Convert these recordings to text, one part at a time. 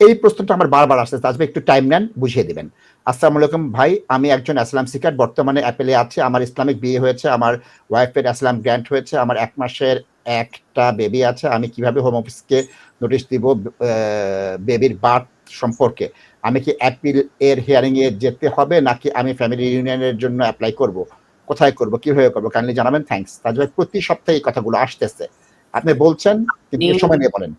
এই প্রশ্নটা আমার বারবার আসছে তাজবে একটু টাইম নেন বুঝিয়ে দিবেন। আসসালামু আলাইকুম ভাই আমি একজন আসলাম সিকার বর্তমানে অ্যাপেলে আছে। আমার ইসলামিক বিয়ে হয়েছে আমার ওয়াইফের আসলাম গ্র্যান্ট হয়েছে আমার এক মাসের একটা বেবি আছে। আমি কীভাবে হোম অফিসকে নোটিশ দিব বেবির বার্থ সম্পর্কে? আমি কি অ্যাপিল এর হিয়ারিং এ যেতে হবে নাকি আমি ফ্যামিলি ইউনিয়নের জন্য অ্যাপ্লাই করব? কোথায় করব কীভাবে করব? কাইন্ডলি জানাবেন থ্যাঙ্কস তাজ ভাই প্রতি সপ্তাহে এই কথাগুলো আসতেছে। আপনি বলছেন কিন্তু সময় নিয়ে বলেন।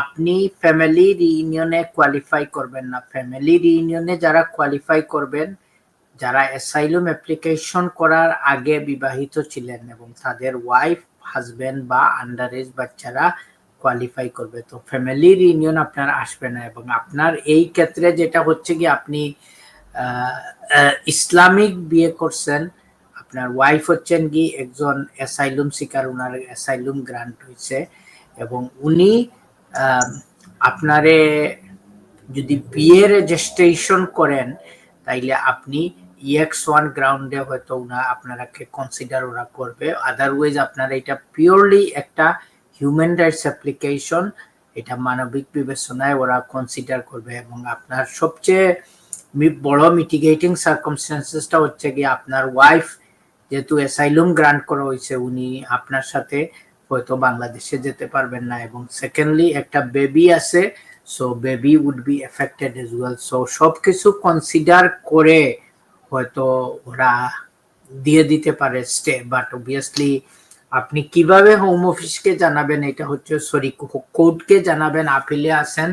আপনি ফ্যামিলি রিইউনিয়নে কোয়ালিফাই করবেন না। ফ্যামিলি রিইউনিয়নে যারা কোয়ালিফাই করবেন, যারা অ্যাসাইলুম অ্যাপ্লিকেশন করার আগে বিবাহিত ছিলেন এবং তাদের ওয়াইফ হাজব্যান্ড বা আন্ডার এজ বাচ্চারা কোয়ালিফাই করবে। তো ফ্যামিলি রিইউনিয়ন আপনার আসবে না এবং আপনার এই ক্ষেত্রে যেটা হচ্ছে কি, আপনি ইসলামিক বিয়ে করছেন, আপনার ওয়াইফ হচ্ছেন কি, একজন অ্যাসাইলুম শিকার ওনার অ্যাসাইলুম গ্রান্ট হয়েছে এবং উনি আপনারে যদি বিয়ে রেজিস্ট্রেশন করেন, তাইলে আপনি ইএক্স ওয়ান গ্রাউন্ডে হয়তো ওনা আপনারাকে কনসিডার ওরা করবে। আদারওয়াইজ আপনারা এটা পিওরলি একটা হিউম্যান রাইটস অ্যাপ্লিকেশন এটা মানবিক বিবেচনায় ওরা কনসিডার করবে এবং আপনার সবচেয়ে বড় মিটিগেটিং সার্কমস্টেন্সেসটা হচ্ছে কি আপনার ওয়াইফ যেহেতু অ্যাসাইলুম গ্রান্ট করা হয়েছে, উনি আপনার সাথে হয়তো বাংলাদেশে যেতে পারবেন না এবং সেকেন্ডলি একটা বেবি আছে so baby would be affected as well so সব কিছু কনসিডার করে হয়তো ওরা দিয়ে দিতে পারে স্টে বাট অবভিয়াসলি আপনি কীভাবে হোম অফিসকে জানাবেন, এটা হচ্ছে সরি কোর্টকে জানাবেন, আপিলে আসেন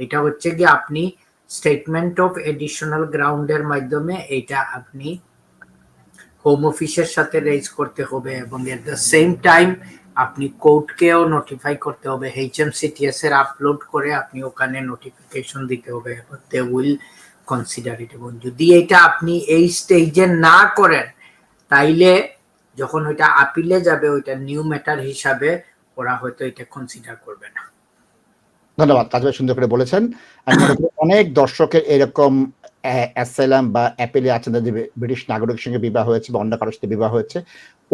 এটা হচ্ছে কি আপনি স্টেটমেন্ট অফ এডিশনাল গ্রাউন্ডের মাধ্যমে এটা আপনি হোম অফিসের সাথে রেজ করতে হবে এবং এট দ্য সেম টাইম আপনি কোর্টকেও নোটিফাই করতে হবে এইচএম সিটিএস এর আপলোড করে আপনি ওখানে নোটিফিকেশন দিতে হবে দে উইল কনসিডার ইট এবং যদি এটা আপনি এই স্টেজে না করেন, তাইলে যখন ওইটা আপিলে যাবে, ওইটা নিউ ম্যাটার হিসাবে ওরা হয়তো এটা কনসিডার করবে না। ধন্যবাদ, তাজভাই সুন্দর করে বলেছেন। অনেক দর্শকের এরকম অ্যাসাইলাম বা অ্যাপেলে আছেন যাদের ব্রিটিশ নাগরিকের সঙ্গে বিবাহ হয়েছে বা অন্য কারোর সাথে বিবাহ হয়েছে,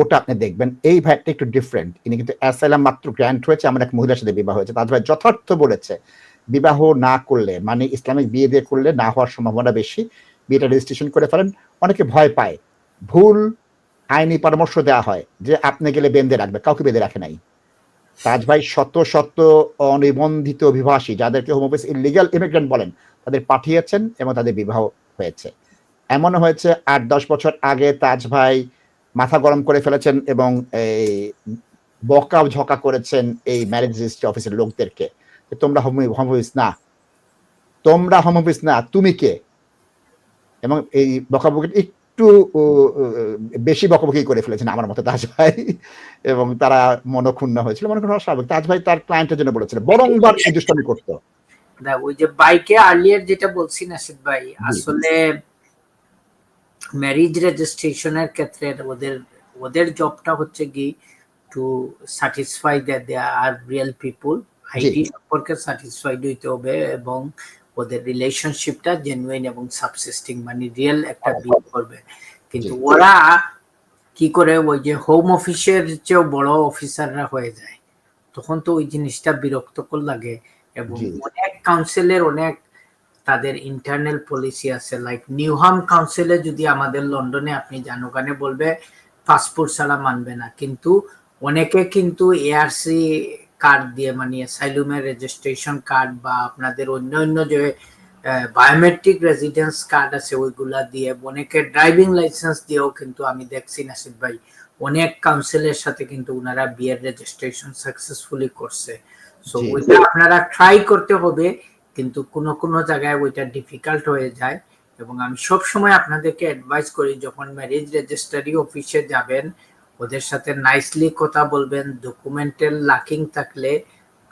ওটা আপনি দেখবেন। এই ভাইটা একটু ডিফারেন্ট ইনি কিন্তু অ্যাসাইলাম মাত্র গ্র্যান্ট হয়েছে আমার এক মহিলার সাথে বিবাহ হয়েছে। তাজ ভাই যথার্থ বলেছে, বিবাহ না করলে মানে ইসলামিক বিয়ে দিয়ে করলে না হওয়ার সম্ভাবনা বেশি। বিয়েটা রেজিস্ট্রেশন করে ফেলেন। অনেকে ভয় পায়। ভুল আইনি পরামর্শ দেওয়া হয় যে আপনি গেলে বেঁধে রাখবে, কাউকে বেঁধে রাখে নাই। তাজ ভাই শত শত অনিবন্ধিত অভিবাসী, যাদেরকে হোম ইলিগাল ইমিগ্রেন্ট বলেন তাদের পাঠিয়েছেন এবং তাদের বিবাহ হয়েছে। এমন হয়েছে, আট দশ বছর আগে তাজ ভাই মাথা গরম করে ফেলেছেন এবং এই বকা ঝকা করেছেন এই ম্যারেজ রেজিস্ট্রি অফিসের লোকদেরকে। তোমরা হোম হোম না। তোমরা হোম অফিস না, তুমি কে? এবং এই বকাবকি একটু বেশি বকবকি করে ফেলেছেন আমার মতে তাজ ভাই। এবং তারা মনক্ষুণ্ণ হয়েছিল মনে করেন স্বাভাবিক। তাজ ভাই তার ক্লায়েন্টের জন্য বলেছিল, বরংবার এই দুষ্টামি করতো। ওই যে বাইকে আর্লিয়ার যেটা বলছি নাসিদ ভাই আসলে ম্যারিজ রেজিস্ট্রেশনের ক্ষেত্রে ওদের ওদের জবটা হচ্ছে কি to satisfy that they are real people ID সম্পর্কে স্যাটিসফাইড হইতে হবে এবং ওদের রিলেশনশিপটা জেনুইন এবং সাবসিস্টিং মানে রিয়েল একটা বিয়ে করবে। কিন্তু ওরা কি করে ওই যে হোম অফিসের চেয়েও বড় অফিসাররা হয়ে যায় তখন তো ওই জিনিসটা বিরক্তকর লাগে এবং। অনেক কাউন্সিলের অনেক তাদের ইন্টারনাল পলিসি আছে। লাইক নিউহাম কাউন্সিলে যদি আমাদের লন্ডনে আপনি যান ওখানে বলবে পাসপোর্ট ছাড়া মানবে না। কিন্তু অনেকে কিন্তু এআরসি কার্ড দিয়ে মানে অ্যাসাইলুমের রেজিস্ট্রেশন কার্ড বা আপনাদের অন্য অন্য যে বায়োমেট্রিক রেজিডেন্স কার্ড আছে, ওইগুলা দিয়ে, অনেকে ড্রাইভিং লাইসেন্স দিয়েও কিন্তু আমি দেখছি নাসিদ ভাই, অনেক কাউন্সিলের সাথে কিন্তু ওনারা বিয়ের রেজিস্ট্রেশন সাকসেসফুলি করছে। সো ওইটা আপনারা ট্রাই করতে হবে কিন্তু কোনো কোনো জায়গায় ওইটা ডিফিকাল্ট হয়ে যায়। এবং আমি সব সময় আপনাদেরকে অ্যাডভাইস করি যখন ম্যারেজ রেজিস্ট্রারি অফিসে যাবেন ওদের সাথে নাইসলি কথা বলবেন ডকুমেন্টাল লাকিং থাকলে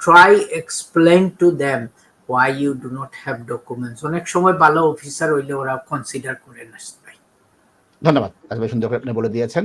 try explain to them why you do not have documents অনেক সময় ভালো অফিসার হইলে ওরা কনসিডার করে না। ধন্যবাদ। সুন্দর আপনি বলে দিয়েছেন।